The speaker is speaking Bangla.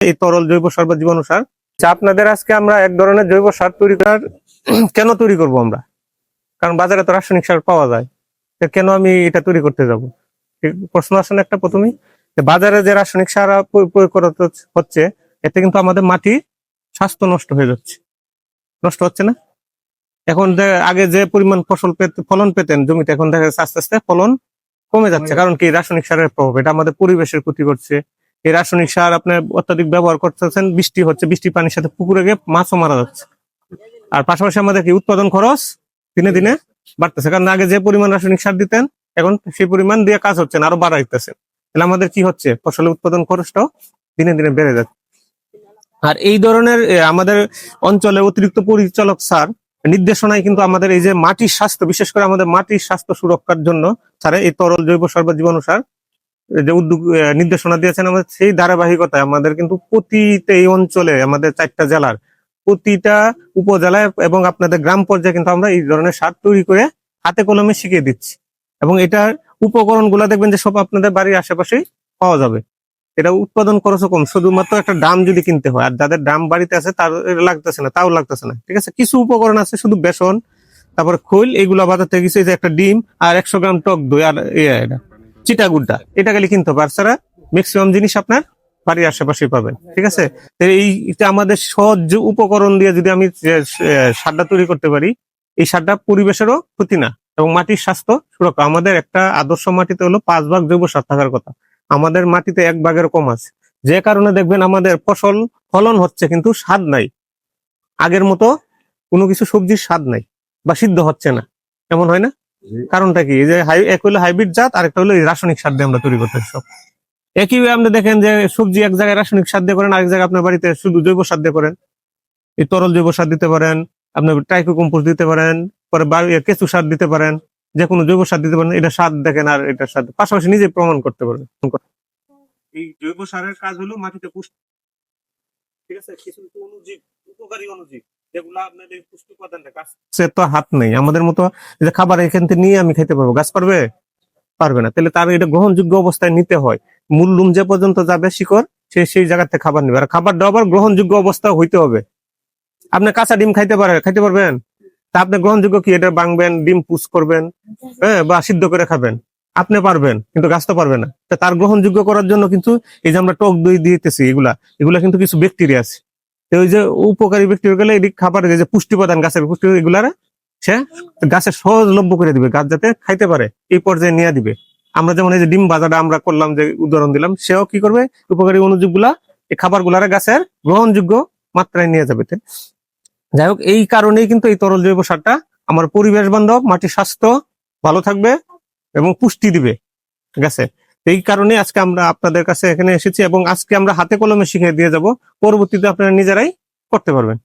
এই তরল জৈব সার বা জীবাণু সার। যা আপনাদের আজকে আমরা এক ধরনের জৈব সার তৈরি করার কেন তৈরি করব আমরা? কারণ বাজারে তো রাসায়নিক সার পাওয়া যায়। কেন আমি এটা তৈরি করতে যাব? প্রশ্ন আসে না একটা প্রথমেই। যে বাজারে যে রাসায়নিক সার প্রয়োগ করা হচ্ছে- হচ্ছে এতে কিন্তু আমাদের মাটি স্বাস্থ্য নষ্ট হয়ে যাচ্ছে। নষ্ট হচ্ছে না? এখন যে আগে যে পরিমাণ ফসল পেতে ফলন পেতেন জমিতে এখন দেখা যাচ্ছে আস্তে আস্তে ফলন কমে যাচ্ছে। কারণ কি? রাসায়নিক সারের প্রভাব। এটা আমাদের পরিবেশের ক্ষতি করছে। এই রাসায়নিক সার আপনি অত্যাধিক ব্যবহার করতেছেন, বৃষ্টি হচ্ছে, বৃষ্টি পানির সাথে পুকুরে গিয়ে মাছও মারা যাচ্ছে। আর পাশাপাশি আমাদের কি উৎপাদন খরচ দিনে দিনে বাড়তেছে। কারণ আগে যে পরিমাণ রাসায়নিক সার দিতেন, এখন সেই পরিমাণ দিয়ে কাজ হচ্ছে না, আরও বাড়াইতেছে। তাহলে আমাদের কি হচ্ছে? ফসলের উৎপাদন খরচটাও দিনে দিনে বেড়ে যাচ্ছে। আর এই ধরনের আমাদের অঞ্চলে অতিরিক্ত পরিচালক সার নির্দেশনায় কিন্তু আমাদের এই যে মাটির স্বাস্থ্য, বিশেষ করে আমাদের মাটির স্বাস্থ্য সুরক্ষার জন্য স্যার এই তরল জৈব সার বা জীবাণু সার যে উদ্যোগ নির্দেশনা দিয়েছেন আমাদের, সেই ধারাবাহিকতায় আমাদের কিন্তু প্রতিটা এই অঞ্চলে, আমাদের চারটা জেলার প্রতিটা উপজেলায় এবং আপনাদের গ্রাম পর্যায়ে কিন্তু আমরা এই ধরনের সার তৈরি করে হাতে কলমে শিখিয়ে দিচ্ছি। এবং এটার উপকরণগুলা দেখবেন যে সব আপনাদের বাড়ির আশেপাশেই পাওয়া যাবে। এটা উৎপাদন খরচও কম, শুধুমাত্র একটা ডাম যদি কিনতে হয়, আর যাদের ডাম বাড়িতে আছে তার লাগতেছে না, তাও লাগতেছে না, ঠিক আছে? কিছু উপকরণ আছে, শুধু বেসন, তারপরে খৈল, এগুলো বাজার থেকে একটা ডিম আর একশো গ্রাম টক দই আর ইয়ে এটা। চিটাগুড্ডা। এটা গেলে কিনতে হবে আর ম্যাক্সিমাম জিনিস আপনার বাড়ির আশেপাশে পাবেন, ঠিক আছে? তো এই আমাদের সহজ উপকরণ দিয়ে যদি আমি সারটা তৈরি করতে পারি, এই সারটা পরিবেশেরও ক্ষতি না এবং মাটির স্বাস্থ্য সুরক্ষা। আমাদের একটা আদর্শ মাটিতে হলো পাঁচ ভাগ জৈব সার থাকার কথা। আমাদের মাটিতে এক ভাগের কম আছে। যে কারণে দেখবেন আমাদের ফসল, ফলন হচ্ছে কিন্তু স্বাদ নাই। আগের মতো কোনো কিছু সবজির স্বাদ নাই বা সিদ্ধ হচ্ছে না। এমন হয় না? কারণটা কি? যে এক হলো হাইব্রিড জাত আর একটা হলো রাসায়নিক সার দিয়ে আমরা তৈরি করতেছি সব। একই আপনি দেখেন যে সবজি এক জায়গায় রাসায়নিক সার দিয়ে করেন আরেক জায়গায় আপনার বাড়িতে শুধু জৈব সার দিয়ে করেন। এই তরল জৈব সার দিতে পারেন আপনি ট্রাইকো কম্পোস্ট দিতে পারেন পরে কেঁচু সার দিতে পারেন যে কোনো জৈব সার দিতে পারেন এটা সার দেখেন আর এটা সার পাশাপাশি নিজে প্রমাণ করতে পারবেন। এই জৈব সারের কাজ হলো মাটিতে পুষ্টি ঠিক আছে? কিছু অনুজীব উপকারী অনুজীব। সে তো হাত নেই। আমাদের মতো খাবার এখান থেকে নিয়ে আমি খেতে পারব। গাছ পারবে? পারবে না। তাহলে তার এটা গ্রহণযোগ্য অবস্থায় নিতে হয়। মূল লুম যে পর্যন্ত যাবে শিকড় সে সেই জায়গাতে খাবার নেবে। আর খাবারটা আবার গ্রহণযোগ্য অবস্থা হইতে হবে। আপনি কাঁচা ডিম খাইতে পারেন খাইতে পারবেন? তা আপনি গ্রহণযোগ্য কি? এটা বাংবেন ডিম পুষ করবেন হ্যাঁ বা সিদ্ধ করে খাবেন। আপনি পারবেন, কিন্তু গাছ তো পারবে না। তার গ্রহণযোগ্য করার জন্য কিন্তু এই যে আমরা টক দই দিতেছি, এগুলা এগুলা কিন্তু কিছু ব্যাকটেরিয়া আছে। তো ওই যে উপকারী ব্যাকটেরিয়া এই খাবার যে পুষ্টি প্রদান গাছের পুষ্টি এগুলার সে গাছের সহজলভ্য করে দিবে, গাছ যাতে খাইতে পারে, এই পর্যায়ে নিয়ে দিবে। আমরা যেমন এই যে ডিম বাজারটা আমরা করলাম যে উদাহরণ দিলাম, সেও কি করবে? উপকারী অনুযোগগুলা এই খাবারগুলার গাছের গ্রহণযোগ্য মাত্রায় নিয়ে যাবে। যাই হোক, এই কারণেই কিন্তু এই তরল জৈব সারটা আমার পরিবেশ বান্ধব, মাটির স্বাস্থ্য ভালো থাকবে এবং পুষ্টি দিবে ঠিক আছে এই কারণে আজকে আমরা আপনাদের কাছে এখানে এসেছি এবং আজকে আমরা হাতে কলমে শিখিয়ে দিয়ে যাব। পরবর্তীতে আপনারা নিজেরাই করতে পারবেন।